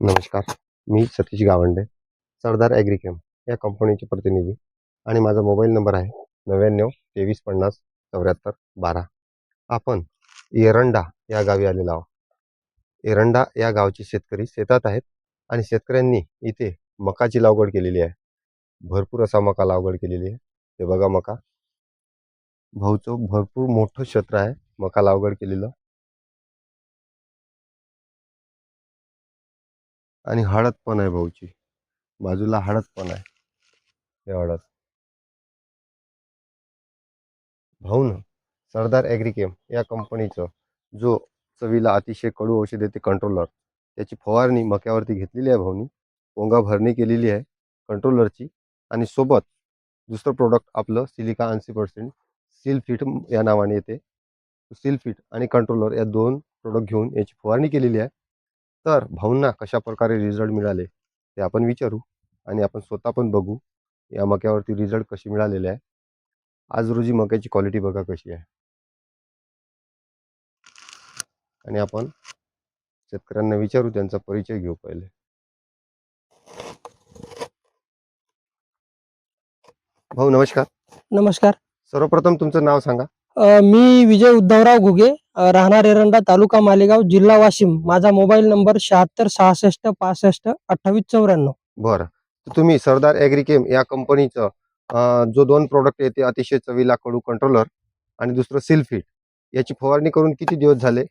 नमस्कार मी सतीश गावंडे सरदार ॲग्रिकेम या कंपनीचे प्रतिनिधी आणि माझा मोबाईल नंबर आहे नव्याण्णव तेवीस पन्नास चौऱ्याहत्तर बारा. आपण एरंडा या गावी आलेलो आहोत. एरंडा या गावचे शेतकरी शेतात आहेत आणि शेतकऱ्यांनी इथे मकाची लागवड केलेली आहे. भरपूर असा मका लागवड केलेली आहे. ते बघा मका. भाऊचं भरपूर मोठं क्षेत्र आहे मका लागवड केलेलं. आणि हळद पण आहे भाऊची बाजूला हळद पण आहे. हे हळद. भाऊ ना सरदार ॲग्रिकेम या कंपनीचं जो चवीला अतिशय कडू औषध येते कंट्रोलर त्याची फवारणी मक्यावरती घेतलेली आहे भाऊनी. पोंगा भरणी केलेली आहे कंट्रोलरची आणि सोबत दुसरं प्रोडक्ट आपलं सिलिका ऐंशी पर्सेंट सिलफिट या नावाने येते. सिलफिट आणि कंट्रोलर या दोन प्रोडक्ट घेऊन याची फवारणी केलेली आहे. तर भाऊंना कशा प्रकारे रिझल्ट मिळाले ते आपण विचारू आणि आपण स्वतः पण बघू या मक्यावरती रिझल्ट कसे मिळालेले आहे. आज रोजी मक्याची क्वालिटी बघा कशी आहे. आणि आपण शेतकऱ्यांना विचारू त्यांचा परिचय घेऊ पहिले. भाऊ नमस्कार. नमस्कार. सर्वप्रथम तुमचं नाव सांगा. मी विजय उद्धवराव घुगे राहणार एरंडा तालुका मालेगाव जिल्हा वाशिम. माझा मोबाईल नंबर शहात्तर सहासष्ट पासष्ट अठ्ठावीस चौऱ्याण्णव. बरं. तुम्ही सरदार ॲग्रिकेम या कंपनीचं जो दोन प्रोडक्ट आहे ते अतिशय चवीला कडू कंट्रोलर आणि दुसरं सिलफिट याची फवारणी करून किती दिवस झाले?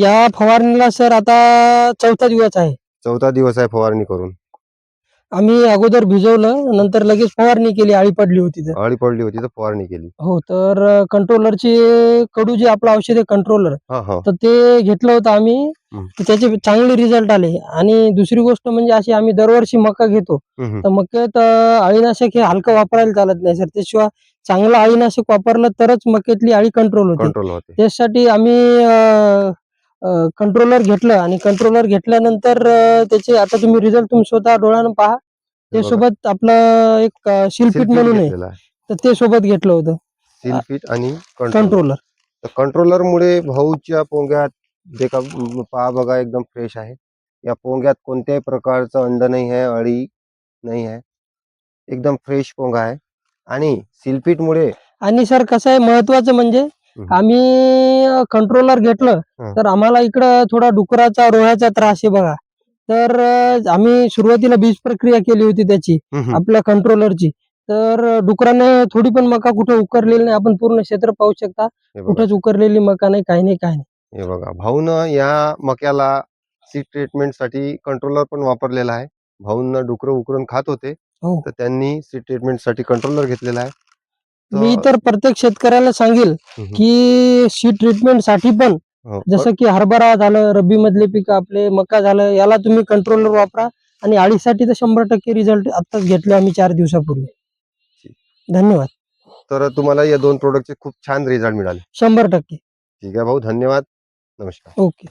या फवारणीला सर आता चौथा दिवस आहे. चौथा दिवस आहे फवारणी करून. आम्ही अगोदर भिजवलं नंतर लगेच फवारणी केली आळी पडली होती तर. अळी पडली होती तर फवारणी केली. हो तर कंट्रोलरची कडू जे आपलं औषध आहे कंट्रोलर हा हा. तर ते घेतलं होतं आम्ही. तर त्याचे चांगले रिझल्ट आले. आणि दुसरी गोष्ट म्हणजे अशी आम्ही दरवर्षी मका घेतो. हम्म, हम्म. तर मक्यात अ, अळीनाशक हे हलकं वापरायला चालत नाही सर. त्याशिवाय चांगलं अळीनाशक वापरलं तरच मक्यातली अळी कंट्रोल होते. कंट्रोल होते. त्यासाठी आम्ही कंट्रोलर घेतलं. आणि कंट्रोलर घेतल्यानंतर अ, त्याचे आता तुम्ही रिझल्ट तुम्ही स्वतः डोळ्यानं पहा. ते सोबत आपलं एक शिल्पिट म्हणून आहे. तर ते सोबत घेतलं होतं. सिलफिट आणि कंट्रोल कंट्रोलर तर कंट्रोलर मुळे भाऊच्या पोंग्यात जे का पहा बघा एकदम फ्रेश आहे. या पोंग्यात कोणत्याही प्रकारचं अंड नाही आहे अळी नाही आहे. एकदम फ्रेश पोंगा आहे. आणि सिलफिटमुळे आणि सर कसं आहे महत्वाचं म्हणजे. आम्ही कंट्रोलर घेतलं. तर आम्हाला इकडं थोडा डुकराचा रोह्याचा त्रास आहे बघा. तर आम्ही सुरुवातीला बीज प्रक्रिया केली होती त्याची आपल्या कंट्रोलरची तर डुकराने थोडी पण मका कुठं उकरलेली नाही. आपण पूर्ण क्षेत्र पाहू शकता. कुठंच उकरलेली मका नाही काही नाही काही नाही. हे बघा भाऊनं या मक्याला सीड ट्रीटमेंटसाठी कंट्रोलर पण वापरलेला आहे. भाऊंना डुकरं उकरून खात होते. हो. तर त्यांनी सीड ट्रीटमेंटसाठी कंट्रोलर घेतलेला आहे. मी तर प्रत्येक शेतकऱ्याला सांगेल. की शी ट्रीटमेंटसाठी पण जसं की हरभरा झालं रब्बी मधले पिकं आपले मका झालं याला तुम्ही कंट्रोलर वापरा आणि अडीचसाठी तर शंभर टक्के रिझल्ट आत्ताच घेतले आम्ही चार दिवसापूर्वी. धन्यवाद. तर तुम्हाला या दोन प्रोडक्टचे खूप छान रिझल्ट मिळाले. शंभर टक्के. ठीक आहे भाऊ धन्यवाद. नमस्कार. ओके.